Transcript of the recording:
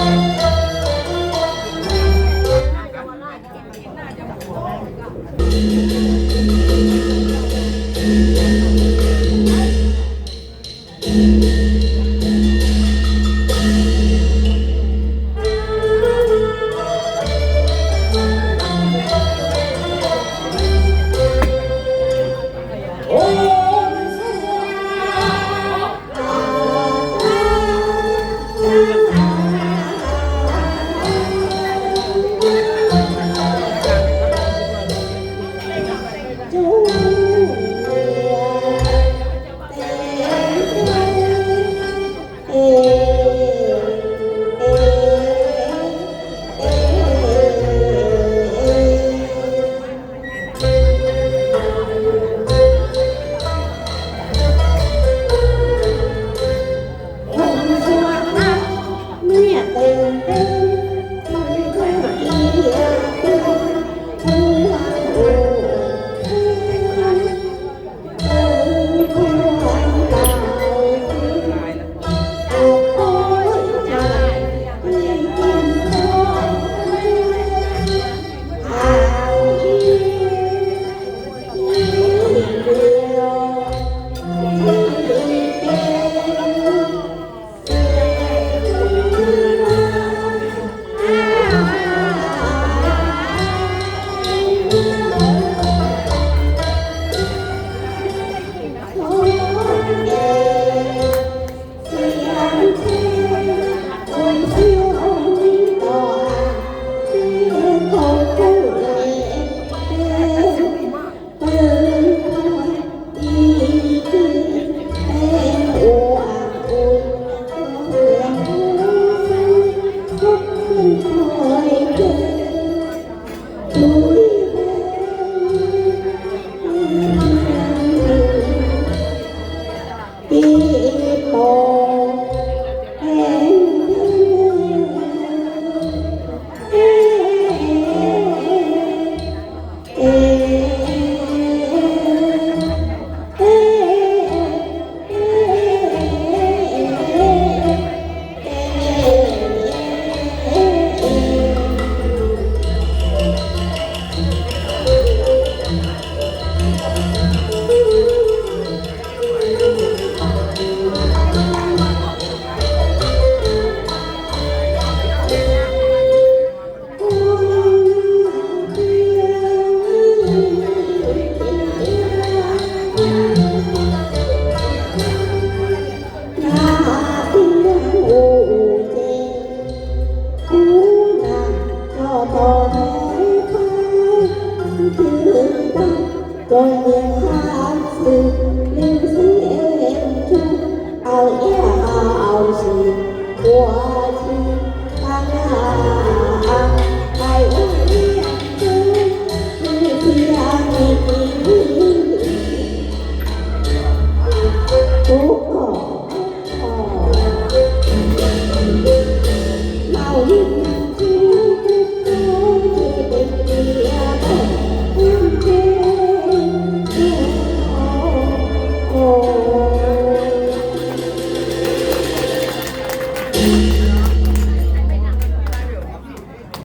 Thank you. ก็เดือดขาดสืมเสียงฉันเอาเอเอาสิตท่าง